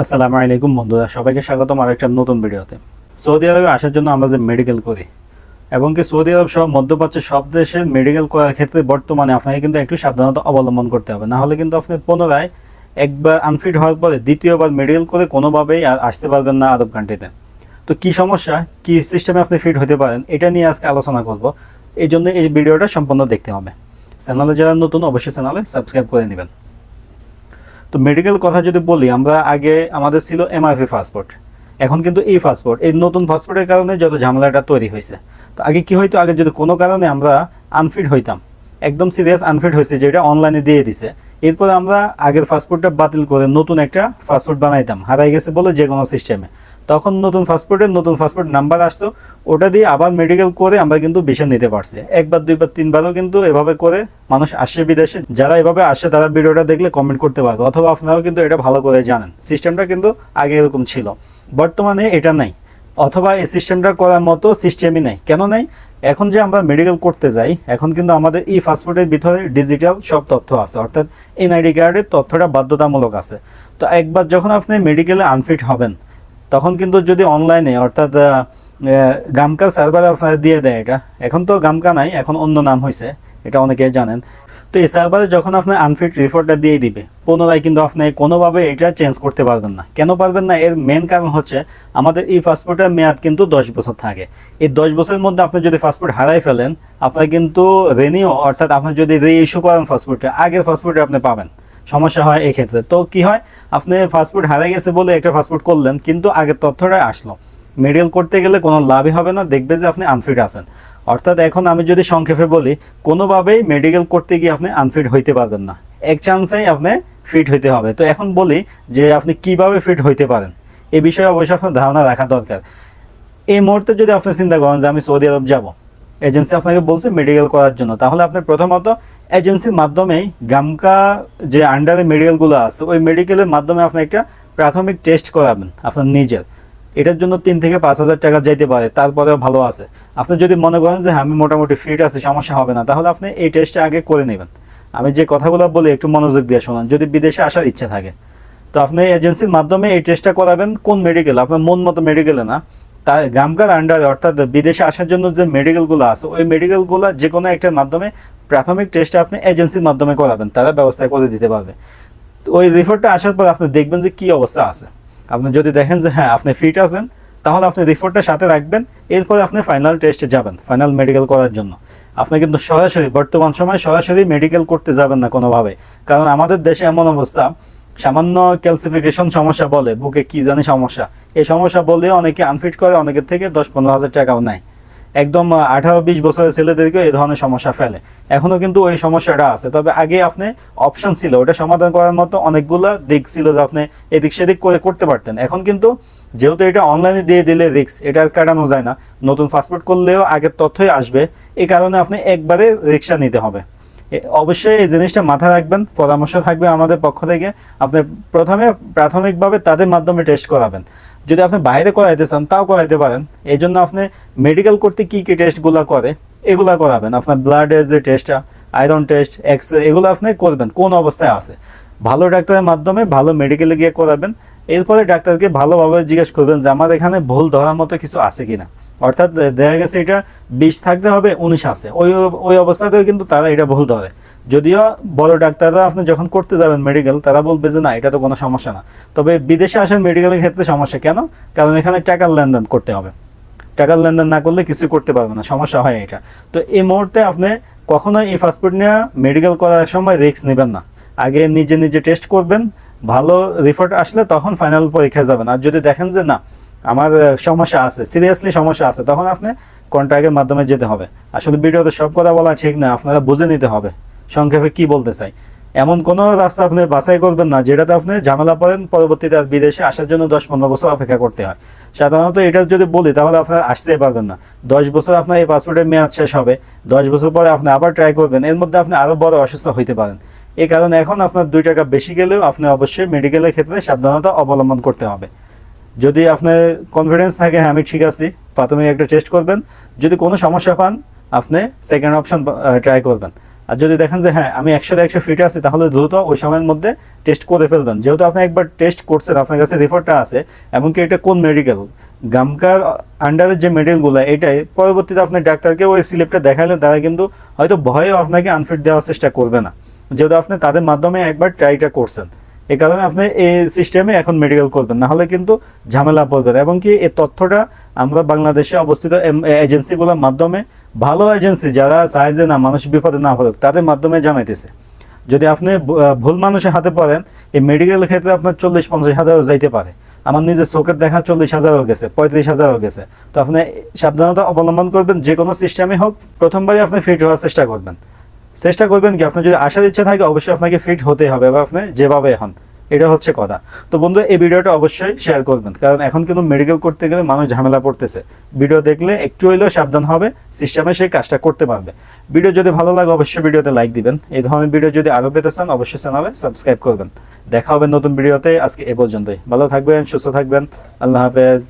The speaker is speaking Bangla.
আসসালামু আলাইকুম বন্ধুরা, সবাইকে স্বাগতম আর একটা নতুন ভিডিওতে। সৌদি আরবে আসার জন্য আমরা যে মেডিকেল করি, এবং কি সৌদি আরব সহ মধ্যপ্রাচ্যের সব দেশের মেডিকেল করার ক্ষেত্রে বর্তমানে আপনাকে কিন্তু একটু সাবধানতা অবলম্বন করতে হবে। না হলে কিন্তু আপনি পুনরায় একবার আনফিট হওয়ার পরে দ্বিতীয়বার মেডিকেল করে কোনোভাবেই আর আসতে পারবেন না আরব কান্ট্রিতে তো কি সমস্যা, কি সিস্টেমে আপনি ফিট হতে পারেন, এটা নিয়ে আজকে আলোচনা করব। এই জন্য এই ভিডিওটা সম্পূর্ণ দেখতে হবে। চ্যানেলে যারা নতুন, অবশ্যই চ্যানেলে সাবস্ক্রাইব করে নেবেন। তো মেডিকেল কথা যদি বলি, আমরা আগে আমাদের ছিল এমআরপি পাসপোর্ট এখন কিন্তু এই পাসপোর্ট এই নতুন পাসপোর্টের কারণে যত ঝামেলাটা তৈরি হয়েছে। তো আগে কি হয়তো আগে যদি কোনো কারণে আমরা আনফিট হইতাম, একদম সিরিয়াস আনফিট হয়েছে, যেটা অনলাইনে দিয়ে দিছে। এরপরে আমরা আগের পাসপোর্টটা বাতিল করে নতুন একটা পাসপোর্ট বানাইতাম, হারাই গেছে বলে যে কোনো সিস্টেমে তখন নতুন পাসপোর্টের নতুন পাসপোর্ট নাম্বার আসতো। ওটা দিয়ে আবার মেডিকেল করে আমরা কিন্তু ভিসা নিতে পারছি। একবার, দুইবার, তিনবারও কিন্তু এভাবে করে মানুষ আসে বিদেশে। যারা এভাবে আসে, তারা ভিডিওটা দেখলে কমেন্ট করতে পারবে। অথবা আপনারাও কিন্তু এটা ভালো করে জানেন। সিস্টেমটা কিন্তু আগে এরকম ছিল। বর্তমানে এটা নাই। অথবা এই সিস্টেমটা করার মতো সিস্টেমই নেই। কেন নেই? এখন যে আমরা মেডিকেল করতে যাই, এখন কিন্তু আমাদের এই পাসপোর্টের ভিতরে ডিজিটাল সব তথ্য আছে। অর্থাৎ এনআইডি কার্ডের তথ্যটা বাধ্যতামূলক আছে। তো একবার যখন আপনি মেডিকেলে আনফিট হবেন তখন কিন্তু যদি অনলাইনে অর্থাৎ গামকার সার্ভারে আপনারা দিয়ে দেয় এটা। এখন তো গামকা নাই, এখন অন্য নাম হয়েছে এটা অনেকে জানেন। তো এই সার্ভারে যখন আপনি আনফিট রিপোর্টটা দিয়ে দিবে, পুনরায় কিন্তু আপনি কোনোভাবে এটা চেঞ্জ করতে পারবেন না। কেন পারবেন না? এর মেন কারণ হচ্ছে, আমাদের এই পাসপোর্টের মেয়াদ কিন্তু দশ বছর থাকে। এই দশ বছরের মধ্যে আপনি যদি পাসপোর্ট হারাই ফেলেন আপনার কিন্তু রেনিও অর্থাৎ আপনি যদি রি ইস্যু করেন পাসপোর্টে আগের পাসপোর্টে আপনি পাবেন। সমস্যা হয় এই ক্ষেত্রে। তো কি হয়? আপনি পাসপোর্ট হারিয়ে গেছে বলে একটা পাসপোর্ট করলেন, কিন্তু আগের তথ্যটা আসলো। মেডিকেল করতে গেলে কোনো লাভই হবে না, দেখবে যে আপনি আনফিট আছেন। অর্থাৎ এখন আমি যদি সংক্ষেপে বলি, কোনোভাবেই মেডিকেল করতে গিয়ে আপনি আনফিট হইতে পারবেন না। এক চান্সেই আপনি ফিট হইতে হবে। তো এখন বলি যে আপনি কীভাবে ফিট হইতে পারেন? এ বিষয়ে অবশ্যই আপনার ধারণা রাখা দরকার। এই মুহূর্তে যদি আপনি চিন্তা করেন যে আমি সৌদি আরব যাব এজেন্সি আপনাকে বলছে মেডিকেল করার জন্য, তাহলে আপনি প্রথমত এজেন্সির মাধ্যমেই গামকা যে আন্ডারে মেডিকেলগুলো আছে ওই মেডিকেলের মাধ্যমে আপনি একটা প্রাথমিক টেস্ট করাবেন আপনার নিজের। এটার জন্য তিন থেকে পাঁচ হাজার টাকা যাইতে পারে তারপরেও ভালো আছে। আপনি যদি মনে করেন যে হ্যাঁ, আমি মোটামুটি ফিট আছে সমস্যা হবে না তাহলে আপনি এই টেস্টটা আগে করে নেবেন। আমি যে কথাগুলো বলি একটু মনোযোগ দিয়ে শোনান। যদি বিদেশে আসার ইচ্ছা থাকে। তো আপনি এজেন্সির মাধ্যমে এই টেস্টটা করাবেন কোন মেডিকেল আপনার মন মতো মেডিকেলে না। তার গামকার আন্ডারে অর্থাৎ বিদেশে আসার জন্য যে মেডিকেলগুলো আছে, ওই মেডিকেলগুলো যে কোনো একটার মাধ্যমে, প্রাথমিক টেস্টটা আপনি এজেন্সির মাধ্যমে করাবেন, তারা ব্যবস্থা করে দিতে পারবে। ওই রিপোর্টটা আসার পর আপনি দেখবেন যে কি অবস্থা আছে। আপনি যদি দেখেন যে হ্যাঁ আপনি ফিট আছেন, তাহলে আপনি রিপোর্টটা সাথে রাখবেন, এরপরে আপনি ফাইনাল টেস্টে যাবেন ফাইনাল মেডিকেল করার জন্য। আপনি কিন্তু সরাসরি, বর্তমান সময় সরাসরি মেডিকেল করতে যাবেন না কোনোভাবে। কারণ আমাদের দেশে এমন অবস্থা সামান্য ক্যালসিফিকেশন সমস্যা বলে, বুকে কি জানি সমস্যা। এই সমস্যা বললে অনেকে আনফিট করে, অনেকের থেকে দশ পনেরো হাজার টাকাও নেয়। একদম আঠারো বিশ বছরের ছেলেদেরকে এই ধরনের সমস্যা ফেলে। এখনও কিন্তু ওই সমস্যাটা আছে। তবে আগে আপনি অপশন ছিল, ওটা সমাধান করার মতো অনেকগুলো দিক ছিল যে আপনি এদিক সেদিক করে করতে পারতেন। এখন কিন্তু যেহেতু এটা অনলাইনে দিয়ে দিলে রিক্স এটা কাটানো যায় না। নতুন পাসপোর্ট করলেও আগের তথ্যই আসবে। এই কারণে আপনি একবারে রিক্সা নিতে হবে। অবশ্যই এই জিনিসটা মাথায় রাখবেন, পরামর্শ থাকবে আমাদের পক্ষ থেকে। আপনি প্রথমে প্রাথমিকভাবে তাদের মাধ্যমে টেস্ট করাবেন। যদি আপনি বাইরে করাইতে চান, তাও করাইতে পারেন। এই জন্য আপনি মেডিকেল করতে কী কী টেস্টগুলো করে, এগুলা করাবেন। আপনার ব্লাডের যে টেস্টটা আয়রন টেস্ট এক্স রে এগুলো আপনি করবেন, কোন অবস্থায় আছে। ভালো ডাক্তারের মাধ্যমে ভালো মেডিকেলে গিয়ে করাবেন। এরপরে ডাক্তারকে ভালোভাবে জিজ্ঞেস করবেন যে, আমার এখানে ভুল ধরার মতো কিছু আছে কিনা? অর্থাৎ দেখা গেছে এটা বিশ থাকতে হবে, উনিশ আছে। ওই ওই অবস্থাতেও কিন্তু তারা এটা ভুল ধরে। যদিও বড় ডাক্তাররা আপনি যখন করতে যাবেন মেডিকেল তারা বলবে যে না, এটা তো কোনো সমস্যা না। তবে বিদেশে আসেন মেডিকেলের ক্ষেত্রে সমস্যা কেন? কারণ এখানে টাকার লেনদেন করতে হবে। টাকার লেনদেন না করলে কিছুই করতে পারবে না, সমস্যা হয় এটা। তো এই মুহূর্তে আপনি কখনোই এই পাসপোর্ট নিয়ে মেডিকেল করার সময় রিস্ক নেবেন না। আগে নিজে নিজে টেস্ট করবেন, ভালো রিপোর্ট আসলে তখন ফাইনাল পরীক্ষায় যাবেন। আর যদি দেখেন যে না আমার সমস্যা আছে সিরিয়াসলি সমস্যা আছে, তখন আপনি কন্ট্রাক্টের মাধ্যমে যেতে হবে। আসলে ভিডিওতে সব কথা বলা ঠিক না, আপনারা বুঝে নিতে হবে, সংক্ষেপে কি বলতে চাই। এমন কোনো রাস্তা আপনি বাছাই করবেন না, যেটাতে আপনি ঝামেলা পড়েন, পরবর্তীতে আর বিদেশে আসার জন্য দশ পনেরো বছর অপেক্ষা করতে হয়। সাধারণত এটা যদি বলি, তাহলে আপনারা আসতেই পারবেন না। দশ বছর আপনার এই পাসপোর্টের মেয়াদ শেষ হবে, দশ বছর পরে আপনি আবার ট্রাই করবেন, এর মধ্যে আপনি আরও বড় অসুস্থ হইতে পারেন। এই কারণে এখন আপনার দুই টাকা বেশি গেলেও আপনি অবশ্যই মেডিকেলের ক্ষেত্রে সাবধানতা অবলম্বন করতে হবে। যদি আপনার কনফিডেন্স থাকে হ্যাঁ আমি ঠিক আছি প্রাথমিক একটা টেস্ট করবেন। যদি কোনো সমস্যা পান, আপনি সেকেন্ড অপশন ট্রাই করবেন। আর যদি দেখেন যে হ্যাঁ আমি একশো একশো ফিট আছি, তাহলে দ্রুত ওই সময়ের মধ্যে টেস্ট করে ফেলবেন। যেহেতু আপনি একবার টেস্ট করছেন, আপনার কাছে রিপোর্টটা আছে, এমনকি এটা কোন মেডিকেল গামকার আন্ডারের যে মেডিকেলগুলো এটাই পরবর্তীতে আপনি ডাক্তারকে ওই স্লিপটা দেখালেন তারা কিন্তু হয়তো ভয়ে আপনাকে আনফিট দেওয়ার চেষ্টা করবে না। যেহেতু আপনি তাদের মাধ্যমে একবার ট্রাইটা করছেন। এই কারণে আপনি এই সিস্টেমে এখন মেডিকেল করবেন। না হলে কিন্তু ঝামেলা পড়বেন এবং কি এই তথ্যটা আমরা বাংলাদেশে অবস্থিত এজেন্সিগুলোর মাধ্যমে ভালো এজেন্সি যারা চায় যে না, মানুষ বিপদে না পড়ুক, তাদের মাধ্যমে জানাইতেছে। যদি আপনি ভুল মানুষের হাতে পড়েন, এই মেডিকেল ক্ষেত্রে আপনার চল্লিশ, পঞ্চাশ হাজারও যাইতে পারে। আমার নিজের চোখের দেখা চল্লিশ হাজারও গেছে, পঁয়ত্রিশ হাজারও গেছে। তো আপনি সাবধানতা অবলম্বন করবেন, যে কোনো সিস্টেমে হোক, প্রথমবারই আপনি ফিট হওয়ার চেষ্টা করবেন। চেষ্টা করবেন কি, আপনার যদি আসার ইচ্ছা থাকে, অবশ্যই আপনাকে ফিট হতে হবে বা আপনি যেভাবে হন, এটা হচ্ছে কথা। তো বন্ধু, এই ভিডিওটা অবশ্যই শেয়ার করবেন, কারণ এখন কিন্তু মেডিকেল করতে গেলে মানুষ ঝামেলা পড়তেছে ভিডিও দেখলে একটু হইলেও সাবধান হবে সিস্টেমে সেই কাজটা করতে পারবে। ভিডিও যদি ভালো লাগে, অবশ্যই ভিডিওতে লাইক দিবেন। এই ধরনের ভিডিও যদি আরও পেতে চান, অবশ্যই চ্যানেলে সাবস্ক্রাইব করবেন। দেখা হবে নতুন ভিডিওতে, আজকে এ পর্যন্তই। ভালো থাকবেন, সুস্থ থাকবেন। আল্লাহ হাফেজ।